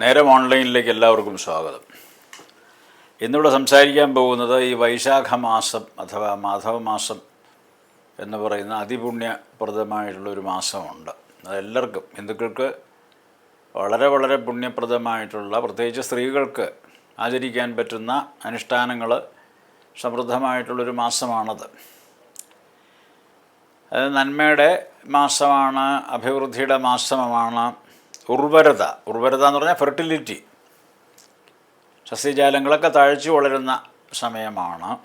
നേരം ഓൺലൈനിലേക്ക് എല്ലാവർക്കും സ്വാഗതം. ഇന്നിവിടെ സംസാരിക്കാൻ പോകുന്നത് ഈ വൈശാഖ മാസം അഥവാ മാധവ മാസം എന്ന് പറയുന്ന അതിപുണ്യപ്രദമായിട്ടുള്ളൊരു മാസമുണ്ട്. അതെല്ലാവർക്കും ഹിന്ദുക്കൾക്ക് വളരെ വളരെ പുണ്യപ്രദമായിട്ടുള്ള പ്രത്യേകിച്ച് സ്ത്രീകൾക്ക് ആചരിക്കാൻ പറ്റുന്ന അനുഷ്ഠാനങ്ങൾ സമൃദ്ധമായിട്ടുള്ളൊരു മാസമാണത്. അത് നന്മയുടെ മാസമാണ് അഭിവൃദ്ധിയുടെ മാസമാണ് ഉർവരത. ഉർവരത എന്ന് പറഞ്ഞാൽ ഫെർട്ടിലിറ്റി സസ്യജാലങ്ങളൊക്കെ തഴച്ചു വളരുന്ന സമയമാണ്.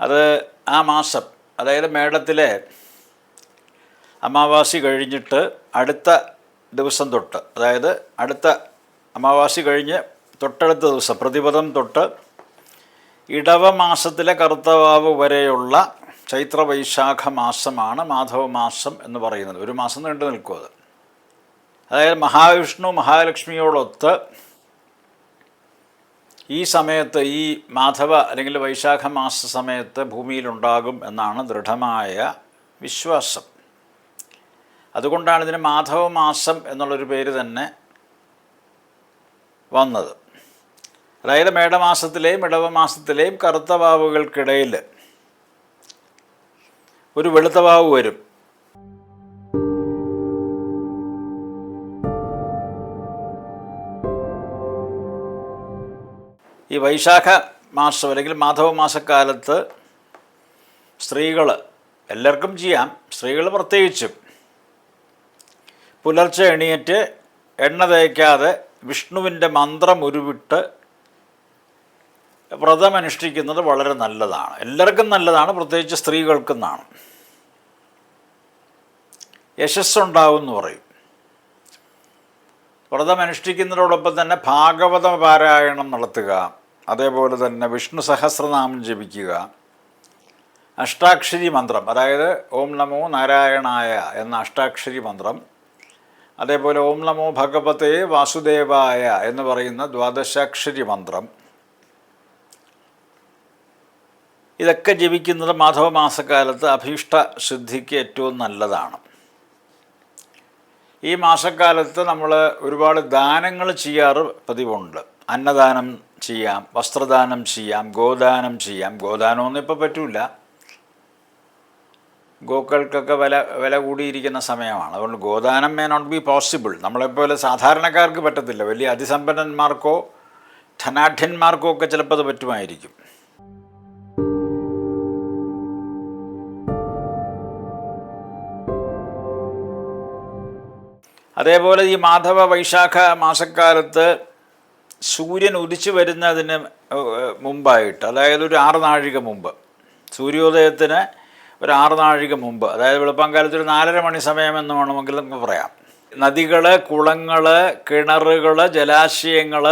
അത് ആ മാസം അതായത് മേടത്തിലെ അമാവാസി കഴിഞ്ഞിട്ട് അടുത്ത ദിവസം തൊട്ട് അതായത് അടുത്ത അമാവാസി കഴിഞ്ഞ് തൊട്ടടുത്ത ദിവസം പ്രതിപദം തൊട്ട് ഇടവ മാസത്തിലെ കറുത്തവാവ് വരെയുള്ള ചൈത്ര വൈശാഖ മാസമാണ് മാധവ മാസം എന്ന് പറയുന്നത്. ഒരു മാസം നീണ്ടു നിൽക്കും അത്. അതായത് മഹാവിഷ്ണു മഹാലക്ഷ്മിയോടൊത്ത് ഈ സമയത്ത് ഈ മാധവ അല്ലെങ്കിൽ വൈശാഖ മാസ സമയത്ത് ഭൂമിയിലുണ്ടാകും എന്നാണ് ദൃഢമായ വിശ്വാസം. അതുകൊണ്ടാണ് ഇതിന് മാധവ മാസം എന്നുള്ളൊരു പേര് തന്നെ വന്നത്. അതായത് മേടമാസത്തിലെയും ഇടവമാസത്തിലെയും കറുത്ത വാവുകൾക്കിടയിൽ ഒരു വെളുത്ത വാവ് വരും. ഈ വൈശാഖ മാസം അല്ലെങ്കിൽ മാധവ മാസക്കാലത്ത് സ്ത്രീകൾ എല്ലാവർക്കും ചെയ്യാം. സ്ത്രീകൾ പ്രത്യേകിച്ചും. പുലർച്ചെ എണീറ്റ് എണ്ണ തേക്കാതെ വിഷ്ണുവിന്റെ മന്ത്രം ഉരുവിട്ട് വ്രതം അനുഷ്ഠിക്കുന്നത് വളരെ നല്ലതാണ്. എല്ലാവർക്കും നല്ലതാണ് പ്രത്യേകിച്ച് സ്ത്രീകൾക്കെന്നാണ് യശസ്സുണ്ടാവും എന്ന് പറയും. വ്രതം അനുഷ്ഠിക്കുന്നതോടൊപ്പം തന്നെ ഭാഗവത പാരായണം നടത്തുക. അതേപോലെ തന്നെ വിഷ്ണു സഹസ്രനാമം ജപിക്കുക. അഷ്ടാക്ഷരി മന്ത്രം അതായത് ഓം നമോ നാരായണായ എന്ന അഷ്ടാക്ഷരി മന്ത്രം. അതേപോലെ ഓം നമോ ഭഗവതേ വാസുദേവായ എന്ന് പറയുന്ന ദ്വാദശാക്ഷരി മന്ത്രം. ഇതൊക്കെ ജപിക്കുന്നത് മാധവ മാസക്കാലത്ത് അഭീഷ്ട ശുദ്ധിക്ക് ഏറ്റവും നല്ലതാണ്. ഈ മാസക്കാലത്ത് നമ്മൾ ഒരുപാട് ദാനങ്ങൾ ചെയ്യാറ് പതിവുണ്ട്. അന്നദാനം ചെയ്യാം വസ്ത്രദാനം ചെയ്യാം ഗോദാനം ചെയ്യാം. ഗോദാനമൊന്നും ഇപ്പോൾ പറ്റില്ല ഗോക്കൾക്കൊക്കെ വില വില കൂടിയിരിക്കുന്ന സമയമാണ്. അതുകൊണ്ട് ഗോദാനം മേ നോട്ട് ബി പോസിബിൾ നമ്മളെപ്പോലെ സാധാരണക്കാർക്ക് പറ്റത്തില്ല. വലിയ അതിസമ്പന്നന്മാർക്കോ ധനാഢ്യന്മാർക്കോ ഒക്കെ ചിലപ്പോൾ അത് പറ്റുമായിരിക്കും. അതേപോലെ ഈ മാധവ വൈശാഖ മാസക്കാലത്ത് സൂര്യൻ ഉദിച്ചു വരുന്നതിന് മുമ്പായിട്ട് അതായത് ഒരു ആറ് നാഴിക മുമ്പ് സൂര്യോദയത്തിന് ഒരു ആറ് നാഴിക മുമ്പ് അതായത് വെളുപ്പാങ്കാലത്ത് ഒരു നാലര മണി സമയം എന്ന് വേണമെങ്കിൽ നമുക്ക് പറയാം. നദികൾ കുളങ്ങൾ കിണറുകൾ ജലാശയങ്ങൾ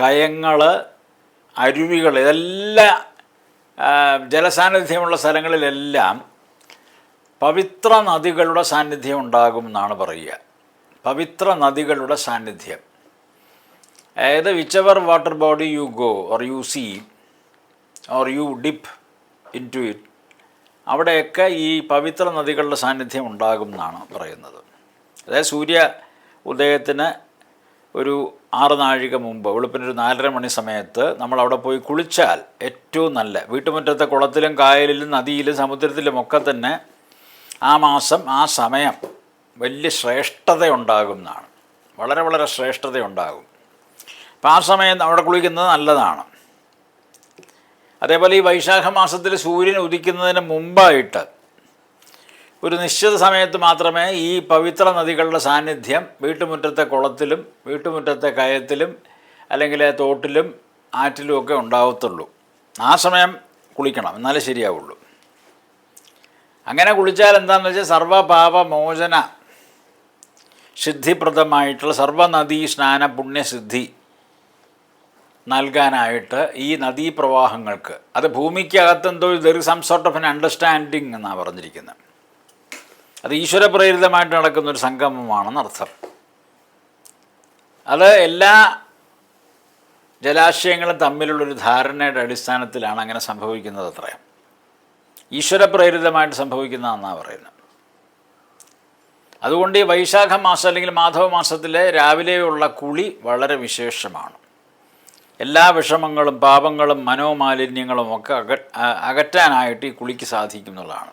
കയങ്ങൾ അരുവികൾ ഇതെല്ലാം ജലസാന്നിധ്യമുള്ള സ്ഥലങ്ങളിലെല്ലാം പവിത്ര നദികളുടെ സാന്നിധ്യം ഉണ്ടാകും എന്നാണ് പറയുക. പവിത്ര നദികളുടെ സാന്നിധ്യം. അതായത് whichever water body you go or you see or you dip into it അവിടെയൊക്കെ ഈ പവിത്ര നദികളുടെ സാന്നിധ്യം ഉണ്ടാകും എന്നാണ് പറയുന്നത്. അതായത് സൂര്യ ഉദയത്തിന് ഒരു ആറ് നാഴിക മുമ്പ് വെളുപ്പിനൊരു നാലര മണി സമയത്ത് നമ്മൾ അവിടെ പോയി കുളിച്ചാൽ ഏറ്റവും നല്ല വീട്ടുമുറ്റത്തെ കുളത്തിലും കായലിലും നദിയിലും സമുദ്രത്തിലും ഒക്കെ തന്നെ ആ മാസം ആ സമയം വലിയ ശ്രേഷ്ഠത ഉണ്ടാകും എന്നാണ്. വളരെ വളരെ ശ്രേഷ്ഠത ഉണ്ടാകും അപ്പം ആ സമയം അവിടെ കുളിക്കുന്നത് നല്ലതാണ്. അതേപോലെ ഈ വൈശാഖ മാസത്തിൽ സൂര്യൻ ഉദിക്കുന്നതിന് മുമ്പായിട്ട് ഒരു നിശ്ചിത സമയത്ത് മാത്രമേ ഈ പവിത്ര നദികളുടെ സാന്നിധ്യം വീട്ടുമുറ്റത്തെ കുളത്തിലും വീട്ടുമുറ്റത്തെ കയത്തിലും അല്ലെങ്കിൽ തോട്ടിലും ആറ്റിലും ഒക്കെ ഉണ്ടാവത്തുള്ളൂ. ആ സമയം കുളിക്കണം എന്നാലേ ശരിയാവുള്ളൂ. അങ്ങനെ കുളിച്ചാൽ എന്താണെന്ന് വെച്ചാൽ സർവപാപമോചന സിദ്ധിപ്രദമായിട്ടുള്ള സർവനദീ സ്നാന പുണ്യസിദ്ധി നൽകാനായിട്ട് ഈ നദീപ്രവാഹങ്ങൾക്ക് അത് ഭൂമിക്കകത്ത് എന്തോ there some sort of an understanding എന്നാണ് പറഞ്ഞിരിക്കുന്നത് അത് ഈശ്വരപ്രേരിതമായിട്ട് നടക്കുന്ന ഒരു സംഗമമാണെന്നർത്ഥം അത് എല്ലാ ജലാശയങ്ങളും തമ്മിലുള്ളൊരു ധാരണയുടെ അടിസ്ഥാനത്തിലാണ് അങ്ങനെ സംഭവിക്കുന്നത് അത്രയും ഈശ്വരപ്രേരിതമായിട്ട് സംഭവിക്കുന്നതെന്നാണ് പറയുന്നത് അതുകൊണ്ട് ഈ വൈശാഖ മാസം അല്ലെങ്കിൽ മാധവ മാസത്തിലെ രാവിലെയുള്ള കുളി വളരെ വിശേഷമാണ്. എല്ലാ വിഷമങ്ങളും പാപങ്ങളും മനോമാലിന്യങ്ങളും ഒക്കെ അക അകറ്റാനായിട്ട് ഈ കുളിക്ക് സാധിക്കും എന്നുള്ളതാണ്.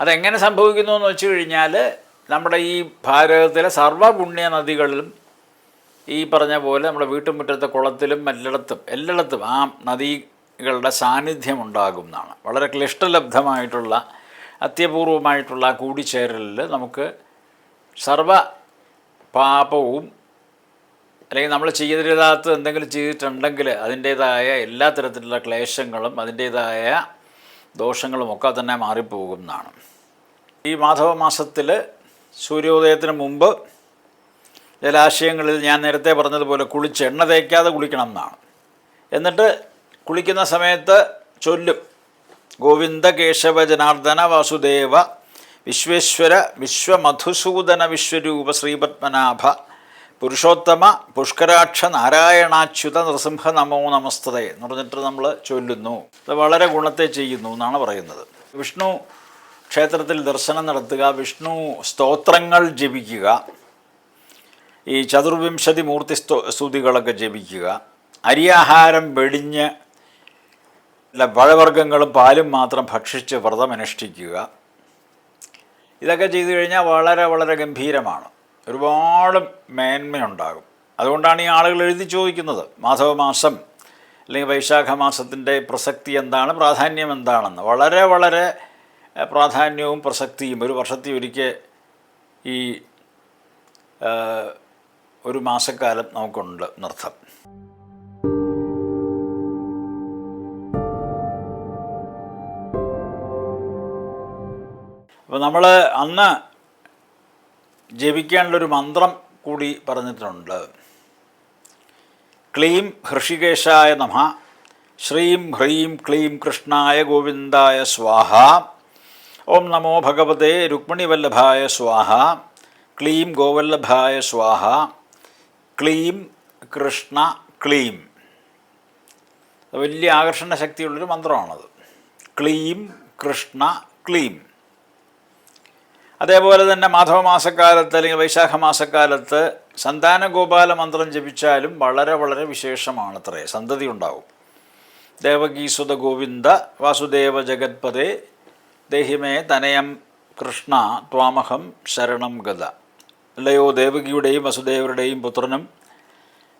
അതെങ്ങനെ സംഭവിക്കുന്നു എന്ന് വെച്ച് കഴിഞ്ഞാൽ നമ്മുടെ ഈ ഭാരതത്തിലെ സർവപുണ്യ നദികളിലും ഈ പറഞ്ഞ പോലെ നമ്മുടെ വീട്ടുമുറ്റത്തെ കുളത്തിലും എല്ലായിടത്തും എല്ലായിടത്തും ആ നദികളുടെ സാന്നിധ്യം ഉണ്ടാകും എന്നാണ്. വളരെ ക്ലിഷ്ടലബ്ധമായിട്ടുള്ള അത്യപൂർവമായിട്ടുള്ള കൂടിച്ചേരലിൽ നമുക്ക് സർവ പാപവും അല്ലെങ്കിൽ നമ്മൾ ചെയ്തിരുതാത്ത എന്തെങ്കിലും ചെയ്തിട്ടുണ്ടെങ്കിൽ അതിന്റേതായ എല്ലാ തരത്തിലുള്ള ക്ലേശങ്ങളും അതിന്റേതായ ദോഷങ്ങളും ഒക്കെ തന്നെ മാറിപ്പോകും എന്നാണ് ഈ മാധവ മാസത്തിൽ സൂര്യോദയത്തിന് മുമ്പ് ജലാശയങ്ങളിൽ ഞാൻ നേരത്തെ പറഞ്ഞതുപോലെ കുളിച്ച് എണ്ണ തേക്കാതെ കുളിക്കണം എന്നാണ്. എന്നിട്ട് കുളിക്കുന്ന സമയത്ത് ചൊല്ലും. ഗോവിന്ദ കേശവ ജനാർദ്ദന വാസുദേവ വിശ്വേശ്വര വിശ്വമധുസൂദന വിശ്വരൂപ ശ്രീപത്മനാഭ പുരുഷോത്തമ പുഷ്കരാക്ഷ നാരായണാച്യുത നൃസിംഹ നമോ നമസ്തേ എന്ന് പറഞ്ഞിട്ട് നമ്മൾ ചൊല്ലുന്നു. അത് വളരെ ഗുണത്തെ ചെയ്യുന്നു എന്നാണ് പറയുന്നത്. വിഷ്ണു ക്ഷേത്രത്തിൽ ദർശനം നടത്തുക വിഷ്ണു സ്തോത്രങ്ങൾ ജപിക്കുക ഈ ചതുർവിംശതി മൂർത്തി സ്തോ സ്തുതികളൊക്കെ ജപിക്കുക അരിയാഹാരം വെടിഞ്ഞ് പഴവർഗങ്ങളും പാലും മാത്രം ഭക്ഷിച്ച് വ്രതമനുഷ്ഠിക്കുക ഇതൊക്കെ ചെയ്തു കഴിഞ്ഞാൽ വളരെ വളരെ ഗംഭീരമാണ്. ഒരുപാട് മേന്മയുണ്ടാകും. അതുകൊണ്ടാണ് ഈ ആളുകൾ എഴുതി ചോദിക്കുന്നത് മാധവമാസം അല്ലെങ്കിൽ വൈശാഖ മാസത്തിന്റെ പ്രസക്തി എന്താണ് പ്രാധാന്യം എന്താണെന്ന്. വളരെ വളരെ പ്രാധാന്യവും പ്രസക്തിയും ഒരു വർഷത്തിൽ ഒരിക്കൽ ഈ ഒരു മാസക്കാലം നമുക്കുണ്ട് നൃത്തം. അപ്പോൾ നമ്മൾ അന്ന് ജപിക്കാനുള്ളൊരു മന്ത്രം കൂടി പറഞ്ഞിട്ടുണ്ട്. ക്ലീം ഹൃഷികേശായ നമ ശ്രീം ഹ്രീം ക്ലീം കൃഷ്ണായ ഗോവിന്ദായ സ്വാഹ ഓം നമോ ഭഗവതേ രുക്മിണിവല്ലഭായ സ്വാഹ ക്ലീം ഗോവല്ലഭായ സ്വാഹ ക്ലീം കൃഷ്ണ ക്ലീം. വലിയ ആകർഷണ ശക്തിയുള്ളൊരു മന്ത്രമാണത്. ക്ലീം കൃഷ്ണ ക്ലീം. അതേപോലെ തന്നെ മാധവമാസക്കാലത്ത് അല്ലെങ്കിൽ വൈശാഖ മാസക്കാലത്ത് സന്താന ഗോപാല മന്ത്രം ജപിച്ചാലും വളരെ വളരെ വിശേഷമാണത്രേ സന്തതി ഉണ്ടാവും. ദേവഗീസുത ഗോവിന്ദ വാസുദേവ ജഗത്പദേ ദേഹിമേ തനയം കൃഷ്ണ ത്വാമഹം ശരണം ഗത. അല്ലയോ ദേവകിയുടെയും വസുദേവരുടെയും പുത്രനും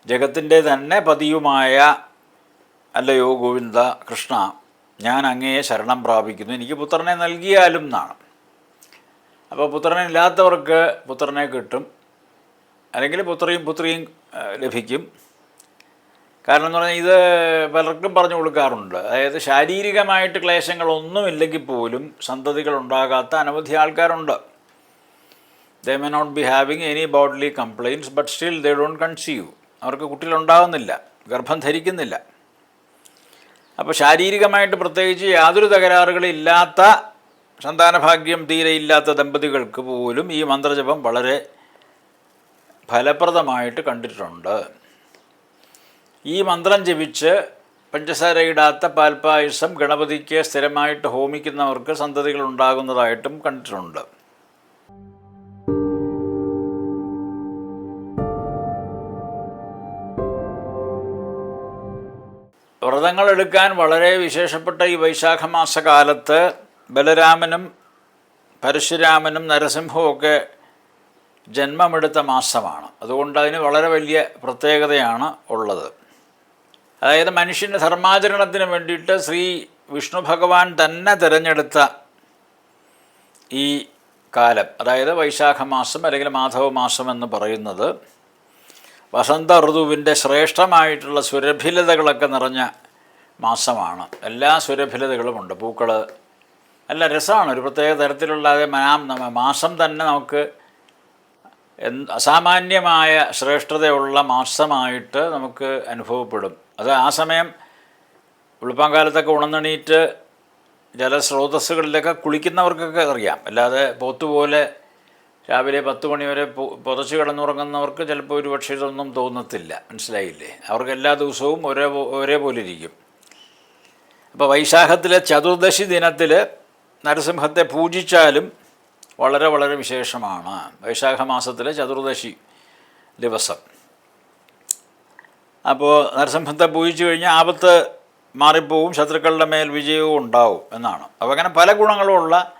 ജഗത്തിന്റെ തന്നെ പതിയുമായ അല്ലയോ ഗോവിന്ദ കൃഷ്ണ ഞാൻ അങ്ങയെ ശരണം പ്രാപിക്കുന്നു. എനിക്ക് പുത്രനെ നൽകിയാലും എന്നാണ് അപ്പോൾ പുത്രനില്ലാത്തവർക്ക് പുത്രനെ കിട്ടും. അല്ലെങ്കിൽ പുത്രിയും പുത്രിയും ലഭിക്കും. കാരണം എന്ന് പറഞ്ഞാൽ ഇത് പലർക്കും പറഞ്ഞു കൊടുക്കാറുണ്ട്. അതായത് ശാരീരികമായിട്ട് ക്ലേശങ്ങളൊന്നുമില്ലെങ്കിൽ പോലും സന്തതികൾ ഉണ്ടാകാത്ത അനവധി ആൾക്കാരുണ്ട്. They may not be having any bodily complaints but still they don't conceive അവർക്ക് കുട്ടികളുണ്ടാകുന്നില്ല ഗർഭം ധരിക്കുന്നില്ല. അപ്പോൾ ശാരീരികമായിട്ട് പ്രത്യേകിച്ച് യാതൊരു തകരാറുകളില്ലാത്ത സന്താനഭാഗ്യം തീരെ ഇല്ലാത്ത ദമ്പതികൾക്ക് പോലും ഈ മന്ത്രജപം വളരെ ഫലപ്രദമായിട്ട് കണ്ടിട്ടുണ്ട്. ഈ മന്ത്രം ജപിച്ച് പഞ്ചസാര ഇടാത്ത പാൽപ്പായസം ഗണപതിക്ക് സ്ഥിരമായിട്ട് ഹോമിക്കുന്നവർക്ക് സന്തതികൾ ഉണ്ടാകുന്നതായിട്ടും കണ്ടിട്ടുണ്ട്. വ്രതങ്ങൾ എടുക്കാൻ വളരെ വിശേഷപ്പെട്ട ഈ വൈശാഖ മാസകാലത്ത് ബലരാമനും പരശുരാമനും നരസിംഹവുമൊക്കെ ജന്മമെടുത്ത മാസമാണ്. അതുകൊണ്ട് അതിന് വളരെ വലിയ പ്രത്യേകതയാണ് ഉള്ളത്. അതായത് മനുഷ്യന്റെ ധർമാചരണത്തിന് വേണ്ടിയിട്ട് ശ്രീ വിഷ്ണു ഭഗവാൻ തന്നെ തിരഞ്ഞെടുത്ത ഈ കാലം അതായത് വൈശാഖ മാസം അല്ലെങ്കിൽ മാധവ മാസം എന്ന് പറയുന്നത് വസന്ത ഋതുവിന്റെ ശ്രേഷ്ഠമായിട്ടുള്ള സുരഭിലതകളൊക്കെ നിറഞ്ഞ മാസമാണ്. എല്ലാ സുരഭിലതകളുമുണ്ട് പൂക്കൾ നല്ല രസമാണ്. ഒരു പ്രത്യേക തരത്തിലുള്ള മാസം തന്നെ നമുക്ക് അസാമാന്യമായ ശ്രേഷ്ഠതയുള്ള മാസമായിട്ട് നമുക്ക് അനുഭവപ്പെടും. അത് ആ സമയം വെളുപ്പാങ്കാലത്തൊക്കെ ഉണർന്നെണീറ്റ് ജലസ്രോതസ്സുകളിലൊക്കെ കുളിക്കുന്നവർക്കൊക്കെ അറിയാം. അല്ലാതെ പോത്തുപോലെ രാവിലെ പത്ത് മണി വരെ പുതച്ച് കിടന്നുറങ്ങുന്നവർക്ക് ചിലപ്പോൾ ഒരു പക്ഷേ ഇതൊന്നും തോന്നത്തില്ല. മനസ്സിലായില്ലേ? അവർക്ക് എല്ലാ ദിവസവും ഒരേ ഒരേപോലെ ഇരിക്കും. അപ്പോൾ വൈശാഖത്തിലെ ചതുർദശി ദിനത്തിൽ നരസിംഹത്തെ പൂജിച്ചാലും വളരെ വളരെ വിശേഷമാണ്. വൈശാഖ മാസത്തിലെ ചതുർദശി ദിവസം. അപ്പോൾ നരസിംഹത്തെ പൂജിച്ചു കഴിഞ്ഞാൽ ആപത്ത് മാറിപ്പോവും ശത്രുക്കളുടെ മേൽ വിജയവും ഉണ്ടാവും എന്നാണ്. അപ്പോൾ അങ്ങനെ പല ഗുണങ്ങളുമുള്ള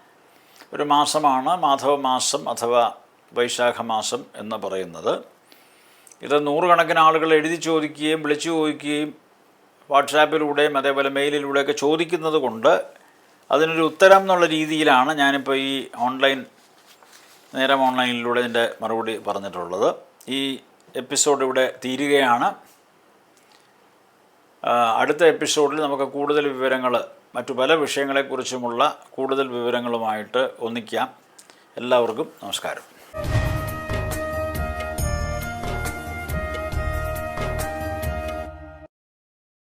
ഒരു മാസമാണ് മാധവ മാസം അഥവാ വൈശാഖ മാസം എന്ന് പറയുന്നത്. ഇത് നൂറുകണക്കിന് ആളുകൾ എഴുതി ചോദിക്കുകയും വിളിച്ചു ചോദിക്കുകയും വാട്സാപ്പിലൂടെയും അതേപോലെ മെയിലിലൂടെയൊക്കെ ചോദിക്കുന്നത് കൊണ്ട് അതിനൊരു ഉത്തരം എന്നുള്ള രീതിയിലാണ് ഞാനിപ്പോൾ ഈ ഓൺലൈൻ നേരം ഓൺലൈനിലൂടെ ഇതിന്റെ മറുപടി പറഞ്ഞിട്ടുള്ളത്. ഈ എപ്പിസോഡ് ഇവിടെ തീരുകയാണ്. അടുത്ത എപ്പിസോഡിൽ നമുക്ക് കൂടുതൽ വിവരങ്ങൾ മറ്റു പല വിഷയങ്ങളെക്കുറിച്ചുമുള്ള കൂടുതൽ വിവരങ്ങളുമായിട്ട് ഒന്നിക്കാം. എല്ലാവർക്കും നമസ്കാരം.